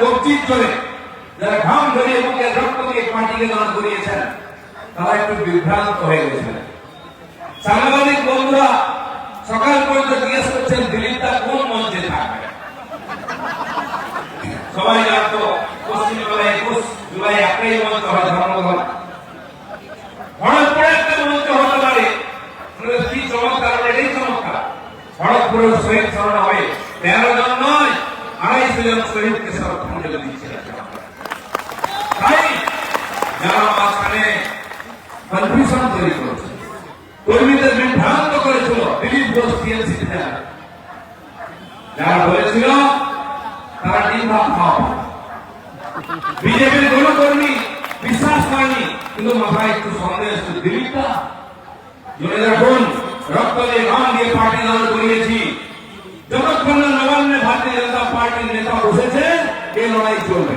কবজির জোরে যারা ঘাম ঝরিয়ে বুকে রক্ত দিয়ে পার্টিকে দাঁড় করিয়েছেন, তারা একটু বিভ্রান্ত হয়ে গেছেন। সাংবাদিক বন্ধুরা, সকাল পর্যন্ত জিজ্ঞেস করছেন দিলীপটা কোন মঞ্চে থাকবে? সবাই জানতো পশ্চিমবাংলায় একুশ, জুলাই একটাই মঞ্চ হয় ধর্মঘট। খড়গপুরে একটা মঞ্চ হতে পারে। কি চমৎকার, এটাই চমৎকার। খড়গপুরের শহীদ স্মরণ হবে। তেরো জন শহীদকে শ্রদ্ধাঞ্জলি দিচ্ছে তাই যারা মাঝখানে কনফিউশন তৈরি করেছে, কর্মীদের বিভ্রান্ত করেছিল দিলীপ ঘোষ টিএমসি যারা বলেছিল তারা ভাত বিজেপির কোন কর্মী বিশ্বাস করেনি কিন্তু মাথায় একটু সন্দেহ দিলীপটা জোরে রাখুন রক্ত দিয়ে গান দিয়ে পার্টি দান পার্টির নেতা বসেছে, এই লড়াই চলবে।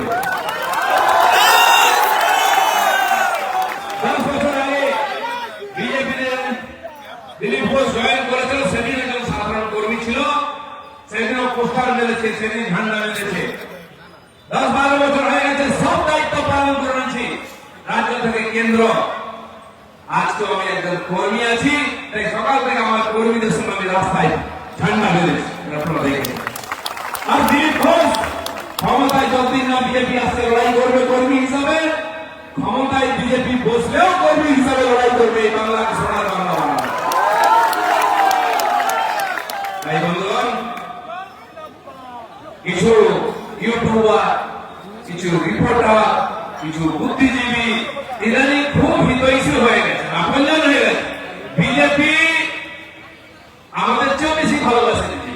দিলীপ ঘোষ জয়েন করেছিল, সেদিন একজন সাধারণ কর্মী ছিল। পোস্টার সেদিন ঝান্ডা দশ বারো বছর হয়ে গেছে, সব দায়িত্ব পালন করেছি রাজ্য থেকে কেন্দ্র। আমি একজন কর্মী আছি, তাই সকাল থেকে আমার কর্মীদের সঙ্গে আমি রাস্তায় ঝান্ডা মেলেছি বিজেপি আসতে লড়াই করবে কর্মী হিসাবে। ক্ষমতায় বিজেপি বসলেও কর্মী হিসাবে লড়াই করবে এই বাংলাকে সোনার বাংলা তাই বন্ধুগণ, কিছু ইউটিউবার কিছু রিপোর্টার কিছু বুদ্ধিজীবী, ইদানিং খুব হিতৈষী হয়ে গেছে আপনজন হয়ে গেছে বিজেপি আমাদের চেয়েও বেশি ভালোবাসে বিজেপি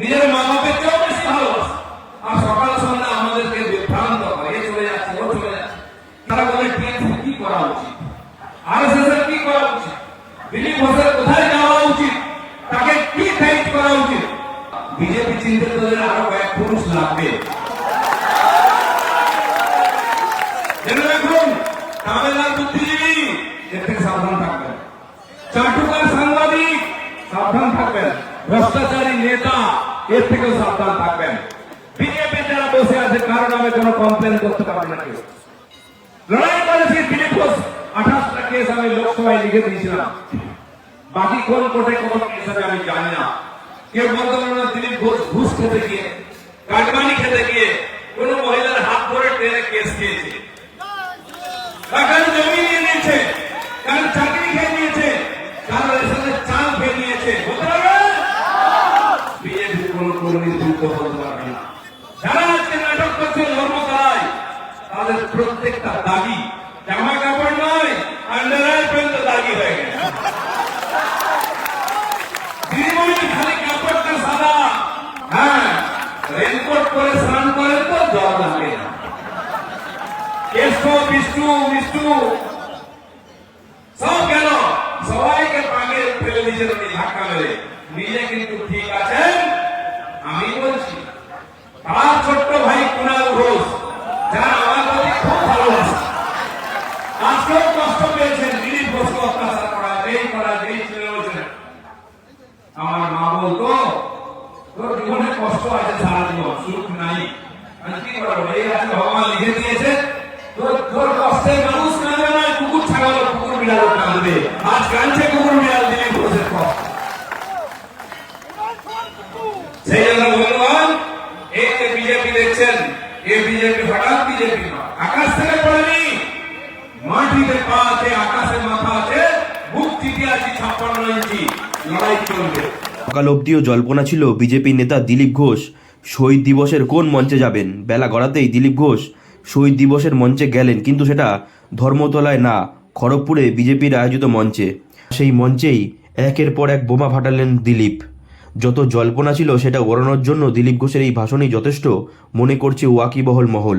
নিজের মা বাপের চেয়েও বেশি ভালোবাসে আর সকাল সন্ধ্যা আমাদেরকে বিভ্রান্ত করে এ চলে যাচ্ছে ও চলে যাচ্ছে তারা বলে টিএমসি কি করা উচিত? আর কি করা উচিত? দিলীপ ঘোষের কোথায় যাওয়া উচিত? তাকে কি দায়িত্ব করা উচিত? বিজেপি চিন্তিত হলে আরও কয়েক পুরুষ লাগবে। জেনে রাখুন বুদ্ধিজীবী, এর থেকে সাবধান থাকবেন। চাটুকার সাংবাদিক, সাবধান থাকবেন। ভ্রষ্টাচারী নেতা, এর থেকেও সাবধান থাকবেন। বিজেপি যারা বসে আছে কারণ আমি কোনো কমপ্লেন করতে পারবে না কেউ। লড়াই করেছি, দিলীপ ঘোষ। আঠাশটা কেস আমি লোকসভায় লিখে দিয়েছিলাম। বাকি কোন কোর্টে কত কেস আছে আমি জানি না। কেউ বলতে পারবে না, দিলীপ ঘোষ ঘুষ খেতে গিয়ে, কাটমানি খেতে গিয়ে কোন মহিলার হাত ধরে টেনে কেস খেয়েছে। বা কারও জমি নিয়ে নিয়েছে কারও চাকরি খেয়ে নিয়েছে কারও রেশনের চাল খেয়ে নিয়েছে। বলতে পারবে? বিজেপি কোন কর্মী যুক্ত বলতে পারবে না যারা আজকে নাটক করছে ধর্মতলায় তাদের প্রত্যেকটা দাগি জামা কাপড় নয় আন্ডারওয়্যার পর্যন্ত দাগি হয়ে গেছে। খালি কাপড়টা সাদা। হ্যাঁ রেনকোট পরে স্নান করে তো জল লাগে। না কেষ্ট, বিষ্ণু বিষ্ণু সব কেন সবাইকে পাগে ফেলে দিয়েছেন ধাক্কা মেরে নিজে কিন্তু ঠিক আছেন আমি বলছি তার ছোট্ট ভাই কুণাল ঘোষ যারা আমার প্রতি খুব ভালোবাসে আজকেও কষ্ট পেয়েছেন দিলীপ ঘোষকে অত্যাচার করা এই করা এই ছেলে বলছেন আমার মা বলতো, তোর জীবনে কষ্ট আছে সারা জীবন সুখ নাই। কি করব? এই আছে ভগবান লিখে দিয়েছে, তোর তোর কষ্টে মানুষ কাঁদবে না, কুকুর ছাগল কুকুর বিড়াল কাঁদবে। আজ কাঁদছে কুকুর বিড়াল সেই জন্য বন্ধুগণ এই যে বিজেপি দেখছেন এই বিজেপি হঠাৎ বিজেপি আকাশ থেকে পড়েনি। মাটিতে পা আছে আকাশে মাথা আছে বুক চিঠি আছে ছাপ্পান্ন ইঞ্চি। লড়াই চলবে। সকাল অবধিও জল্পনা ছিল বিজেপি নেতা দিলীপ ঘোষ শহীদ দিবসের কোন মঞ্চে যাবেন? বেলা গড়াতেই দিলীপ ঘোষ শহীদ দিবসের মঞ্চে গেলেন, কিন্তু সেটা ধর্মতলায় না, খড়গপুরে বিজেপির আয়োজিত মঞ্চে। সেই মঞ্চেই একের পর এক বোমা ফাটালেন দিলীপ। যত জল্পনা ছিল সেটা ওড়ানোর জন্য দিলীপ ঘোষের এই ভাষণই যথেষ্ট, মনে করছে ওয়াকিবহল মহল।